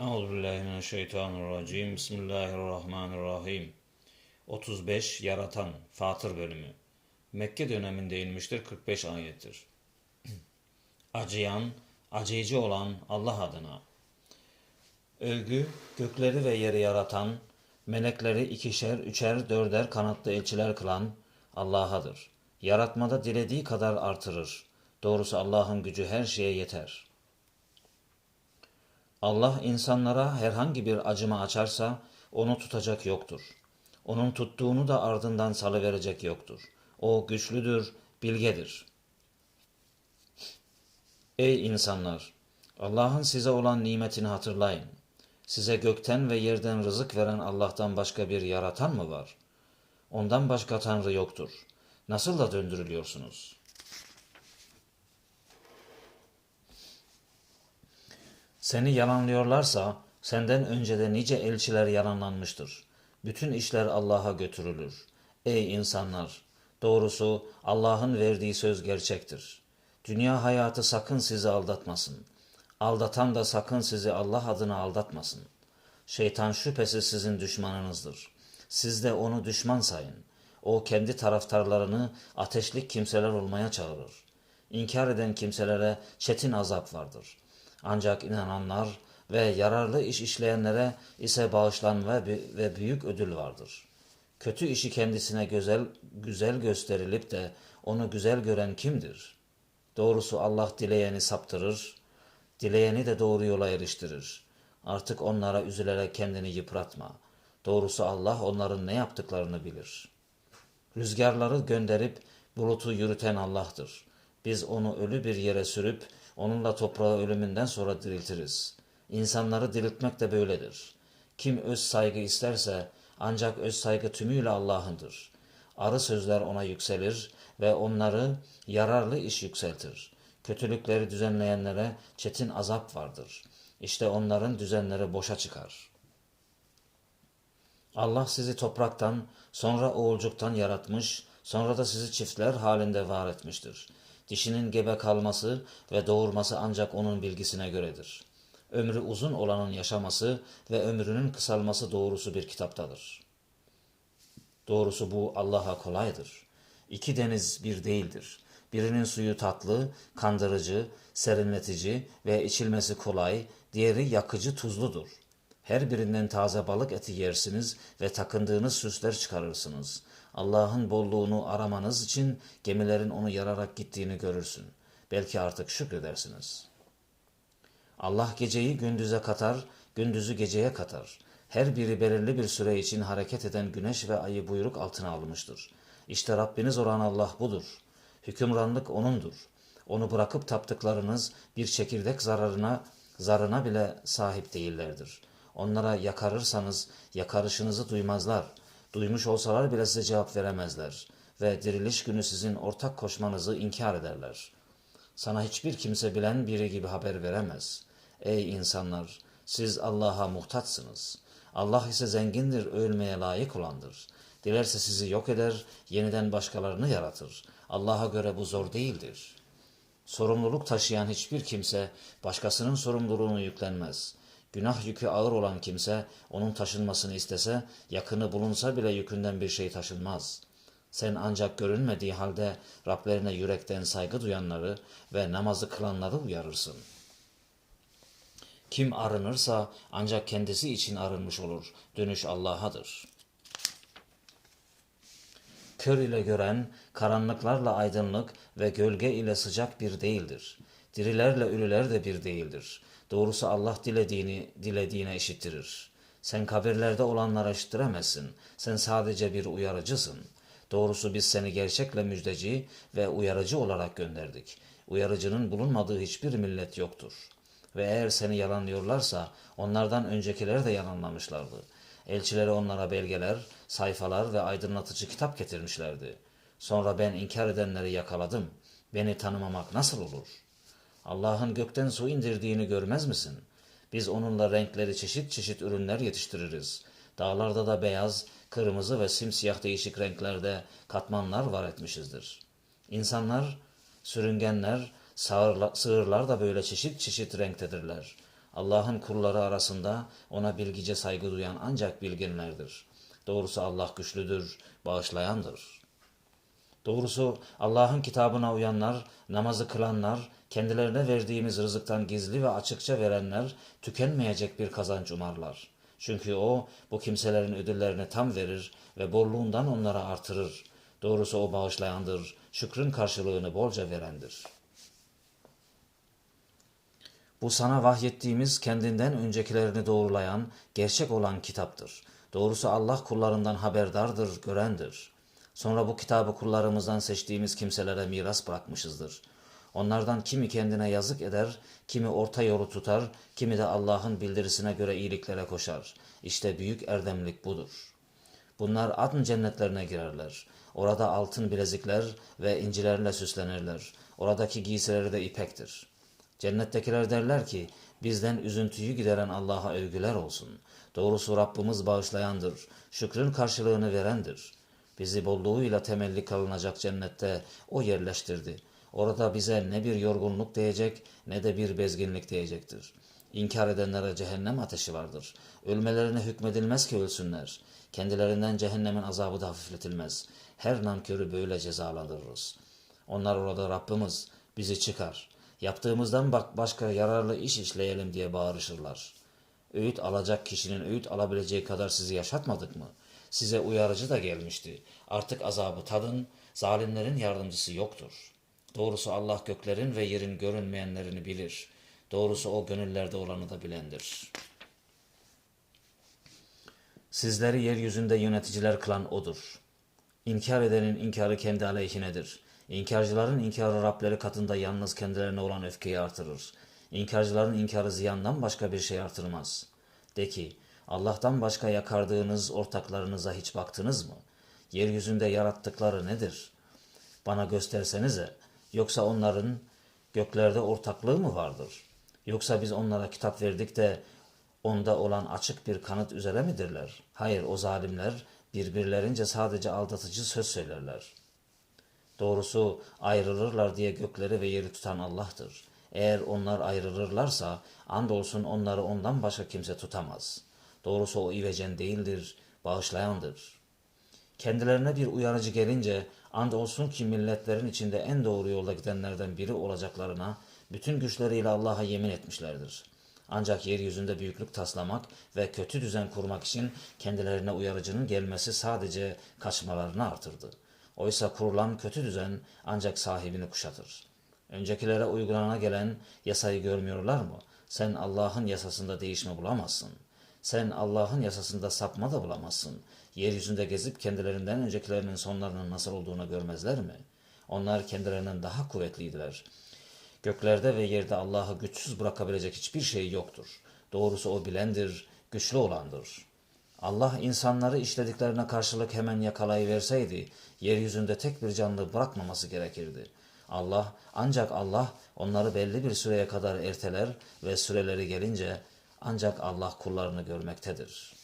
Euzubillahimineşşeytanirracim. Bismillahirrahmanirrahim. 35 Yaratan Fatır bölümü. Mekke döneminde inmiştir 45 ayettir. Acıyan, acıyıcı olan Allah adına. Övgü, gökleri ve yeri yaratan, melekleri ikişer, üçer, dörder kanatlı elçiler kılan Allah'adır. Yaratmada dilediği kadar artırır. Doğrusu Allah'ın gücü her şeye yeter.'' Allah insanlara herhangi bir acıma açarsa onu tutacak yoktur. Onun tuttuğunu da ardından salıverecek yoktur. O güçlüdür, bilgedir. Ey insanlar! Allah'ın size olan nimetini hatırlayın. Size gökten ve yerden rızık veren Allah'tan başka bir yaratan mı var? Ondan başka Tanrı yoktur. Nasıl da döndürülüyorsunuz?'' Seni yalanlıyorlarsa senden önce de nice elçiler yalanlanmıştır. Bütün işler Allah'a götürülür. Ey insanlar! Doğrusu Allah'ın verdiği söz gerçektir. Dünya hayatı sakın sizi aldatmasın. Aldatan da sakın sizi Allah adına aldatmasın. Şeytan şüphesiz sizin düşmanınızdır. Siz de onu düşman sayın. O kendi taraftarlarını ateşlik kimseler olmaya çağırır. İnkar eden kimselere çetin azap vardır.'' Ancak inananlar ve yararlı iş işleyenlere ise bağışlanma ve büyük ödül vardır. Kötü işi kendisine güzel, güzel gösterilip de onu güzel gören kimdir? Doğrusu Allah dileyeni saptırır, dileyeni de doğru yola eriştirir. Artık onlara üzülerek kendini yıpratma. Doğrusu Allah onların ne yaptıklarını bilir. Rüzgarları gönderip bulutu yürüten Allah'tır. Biz onu ölü bir yere sürüp Onunla toprağı ölümünden sonra diriltiriz. İnsanları diriltmek de böyledir. Kim öz saygı isterse ancak öz saygı tümüyle Allah'ındır. Arı sözler ona yükselir ve onları yararlı iş yükseltir. Kötülükleri düzenleyenlere çetin azap vardır. İşte onların düzenleri boşa çıkar. Allah sizi topraktan, sonra oğulcuktan yaratmış, sonra da sizi çiftler halinde var etmiştir. Dişinin gebe kalması ve doğurması ancak onun bilgisine göredir. Ömrü uzun olanın yaşaması ve ömrünün kısalması doğrusu bir kitaptadır. Doğrusu bu Allah'a kolaydır. İki deniz bir değildir. Birinin suyu tatlı, kandırıcı, serinletici ve içilmesi kolay, diğeri yakıcı tuzludur. Her birinden taze balık eti yersiniz ve takındığınız süsler çıkarırsınız. Allah'ın bolluğunu aramanız için gemilerin onu yararak gittiğini görürsün. Belki artık şükredersiniz. Allah geceyi gündüze katar, gündüzü geceye katar. Her biri belirli bir süre için hareket eden güneş ve ayı buyruk altına almıştır. İşte Rabbiniz olan Allah budur. Hükümranlık O'nundur. Onu bırakıp taptıklarınız bir çekirdek zararına, zarına bile sahip değillerdir. Onlara yakarırsanız yakarışınızı duymazlar. Duymuş olsalar bile size cevap veremezler ve diriliş günü sizin ortak koşmanızı inkar ederler. Sana hiçbir kimse bilen biri gibi haber veremez. Ey insanlar! Siz Allah'a muhtaçsınız. Allah ise zengindir, ölmeye layık olandır. Dilerse sizi yok eder, yeniden başkalarını yaratır. Allah'a göre bu zor değildir. Sorumluluk taşıyan hiçbir kimse başkasının sorumluluğunu yüklenmez. Günah yükü ağır olan kimse onun taşınmasını istese yakını bulunsa bile yükünden bir şey taşınmaz. Sen ancak görünmediği halde Rablerine yürekten saygı duyanları ve namazı kılanları uyarırsın. Kim arınırsa ancak kendisi için arınmış olur. Dönüş Allah'adır. Kör ile gören, karanlıklarla aydınlık ve gölge ile sıcak bir değildir. Dirilerle ölüler de bir değildir. Doğrusu Allah dilediğini dilediğine işittirir. Sen kabirlerde olanlara işittiremezsin. Sen sadece bir uyarıcısın. Doğrusu biz seni gerçekle müjdeci ve uyarıcı olarak gönderdik. Uyarıcının bulunmadığı hiçbir millet yoktur. Ve eğer seni yalanlıyorlarsa onlardan öncekileri de yalanlamışlardı. Elçileri onlara belgeler, sayfalar ve aydınlatıcı kitap getirmişlerdi. Sonra ben inkar edenleri yakaladım. Beni tanımamak nasıl olur?'' Allah'ın gökten su indirdiğini görmez misin? Biz onunla renkleri çeşit çeşit ürünler yetiştiririz. Dağlarda da beyaz, kırmızı ve simsiyah değişik renklerde katmanlar var etmişizdir. İnsanlar, sürüngenler, sağırla, sığırlar da böyle çeşit çeşit renktedirler. Allah'ın kulları arasında ona bilgice saygı duyan ancak bilginlerdir. Doğrusu Allah güçlüdür, bağışlayandır. Doğrusu Allah'ın kitabına uyanlar, namazı kılanlar, kendilerine verdiğimiz rızıktan gizli ve açıkça verenler tükenmeyecek bir kazanç umarlar. Çünkü o bu kimselerin ödüllerini tam verir ve bolluğundan onlara artırır. Doğrusu o bağışlayandır, şükrün karşılığını bolca verendir. Bu sana vahyettiğimiz kendinden öncekilerini doğrulayan, gerçek olan kitaptır. Doğrusu Allah kullarından haberdardır, görendir. Sonra bu kitabı kullarımızdan seçtiğimiz kimselere miras bırakmışızdır. Onlardan kimi kendine yazık eder, kimi orta yolu tutar, kimi de Allah'ın bildirisine göre iyiliklere koşar. İşte büyük erdemlik budur. Bunlar adın cennetlerine girerler. Orada altın bilezikler ve incilerle süslenirler. Oradaki giysileri de ipektir. Cennettekiler derler ki, bizden üzüntüyü gideren Allah'a övgüler olsun. Doğrusu Rabbimiz bağışlayandır, şükrün karşılığını verendir. Bizi bolluğuyla temelli kalınacak cennette O yerleştirdi. Orada bize ne bir yorgunluk diyecek ne de bir bezginlik diyecektir. İnkar edenlere cehennem ateşi vardır. Ölmelerine hükmedilmez ki ölsünler. Kendilerinden cehennemin azabı da hafifletilmez. Her nankörü böyle cezalandırırız. Onlar orada Rabbimiz bizi çıkar. Yaptığımızdan bak başka yararlı iş işleyelim diye bağırışırlar. Öğüt alacak kişinin öğüt alabileceği kadar sizi yaşatmadık mı? Size uyarıcı da gelmişti. Artık azabı tadın, zalimlerin yardımcısı yoktur. Doğrusu Allah göklerin ve yerin görünmeyenlerini bilir. Doğrusu o gönüllerde olanı da bilendir. Sizleri yeryüzünde yöneticiler kılan O'dur. İnkar edenin inkarı kendi aleyhinedir. İnkarcıların inkarı Rableri katında yalnız kendilerine olan öfkeyi artırır. İnkarcıların inkarı ziyandan başka bir şey artırmaz. De ki, Allah'tan başka yakardığınız ortaklarınıza hiç baktınız mı? Yeryüzünde yarattıkları nedir? Bana göstersenize. Yoksa onların göklerde ortaklığı mı vardır? Yoksa biz onlara kitap verdik de onda olan açık bir kanıt üzere midirler? Hayır o zalimler birbirlerince sadece aldatıcı söz söylerler. Doğrusu ayrılırlar diye gökleri ve yeri tutan Allah'tır. Eğer onlar ayrılırlarsa andolsun onları ondan başka kimse tutamaz. Doğrusu o ivecen değildir, bağışlayandır. Kendilerine bir uyarıcı gelince andolsun ki milletlerin içinde en doğru yolda gidenlerden biri olacaklarına bütün güçleriyle Allah'a yemin etmişlerdir. Ancak yeryüzünde büyüklük taslamak ve kötü düzen kurmak için kendilerine uyarıcının gelmesi sadece kaçmalarını artırdı. Oysa kurulan kötü düzen ancak sahibini kuşatır. Öncekilere uygulanana gelen yasayı görmüyorlar mı? Sen Allah'ın yasasında değişme bulamazsın. Sen Allah'ın yasasında sapma da bulamazsın. Yeryüzünde gezip kendilerinden öncekilerinin sonlarının nasıl olduğunu görmezler mi? Onlar kendilerinden daha kuvvetliydiler. Göklerde ve yerde Allah'ı güçsüz bırakabilecek hiçbir şey yoktur. Doğrusu o bilendir, güçlü olandır. Allah insanları işlediklerine karşılık hemen yakalayıverseydi, yeryüzünde tek bir canlı bırakmaması gerekirdi. Allah, ancak Allah onları belli bir süreye kadar erteler ve süreleri gelince ancak Allah kullarını görmektedir.''